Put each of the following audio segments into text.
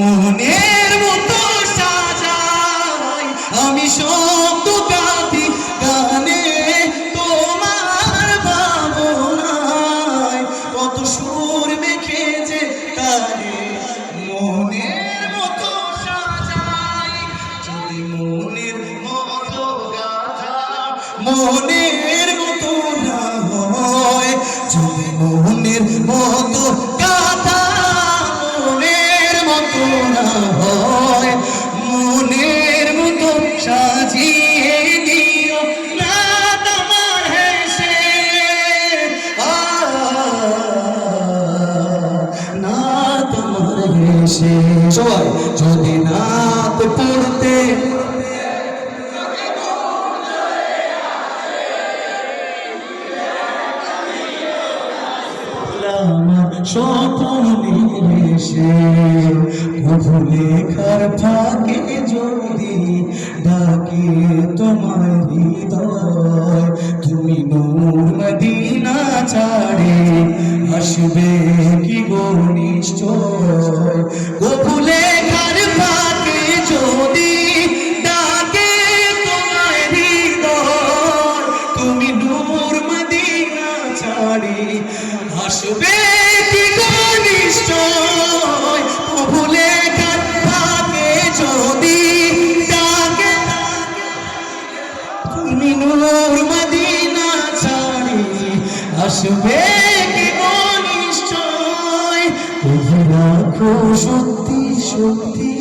মনের মতো সাজাই আমি শব্দ গাথি গানে তোমার ভাবনায়। কত সুর মেখে যে তারে। মনের মতো সাজাই যদি মনের মতো গাথা, মনের মতো না হয়, যদি মনের মতো যদি ডাকে তোমার হৃদয় তুমি নূর মদিনা ছাড়ে আসবে কি গো নিশ্চয়? প্রভু আসবে কি ভুলে থাকে যদি ডাকে। তুমি নূর মদিনা ছাড়ি। আসবে কি রাখো সত্যি সত্যি।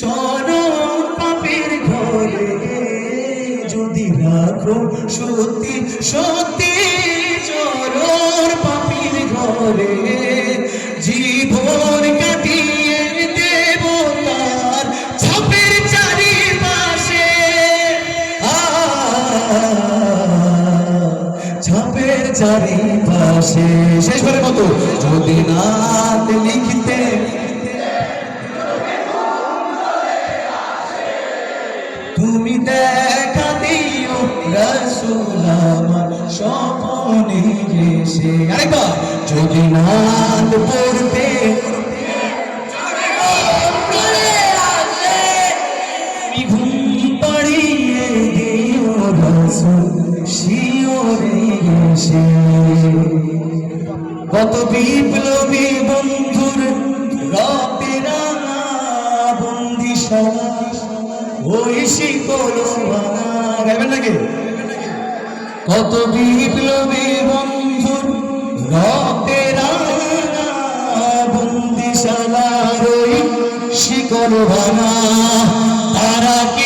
চরণ পাপের ঘরে যদি রাখো সত্যি সত্যি। চারিপাশে। শেষ করে মতো, যদি নাত লিখতে তুমি দেখা দিও রসুল আমার স্বপনে এসে আরেকবার, যদি নাত পড়তে ঘুম পাড়িয়ে দিও রসুল এসে কত বিপ্লবী বন্ধুর রপেরা বন্দিশালা ওই শিকল নাকি? কত বিপ্লবী বন্ধুর রপেরা বন্দিশালার ওই শিকল ভাঙা। তারা কি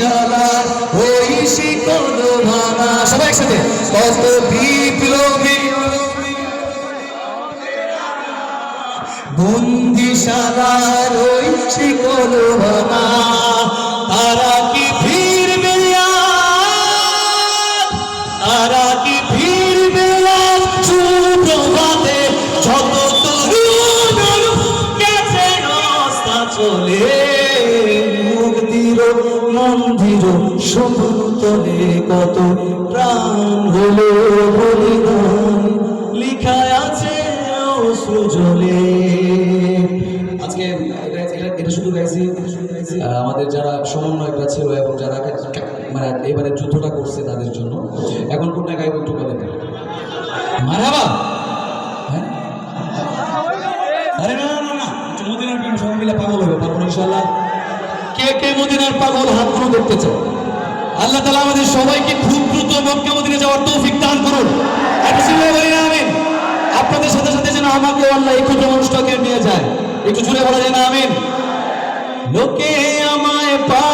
বন্দিশালার ওই শিকল ভাঙা। সবাই একসাথে। কত বিপ্লবী। বন্দিশালার ওই শিকল ভাঙা। তারা মন্দির সমতলে কত প্রাণ হলো বলিদান। লিখায় আছে সুজলে আজকে এটা শুধু গাইছি। আমাদের যারা সমন্বয়করা ছিল এবং যারা মানে এবারে যুদ্ধটা করছে তাদের জন্য। এখন কোনটা গাইব একটু বলেন। মারাবা! হ্যাঁ? আরে না না না মদিনার প্রেম সবাই মিলে পাগল হবে পারব না ইনশাআল্লাহ। কে কে মদিনার পাগল হাত কোনো করতে চায় আল্লাহ তালা আমাদের সবাইকে খুব দ্রুত মক্কা মদিনে যাওয়ার তৌফিক দান করুন। আমিন আপনাদের সাথে সাথে যেন আমাকে আল্লাহ এই ক্ষুদ্র মানুষটাকে নিয়ে যায়। একটু জুড়ে বলা যায় না, আমিন। লোকে আমায় পা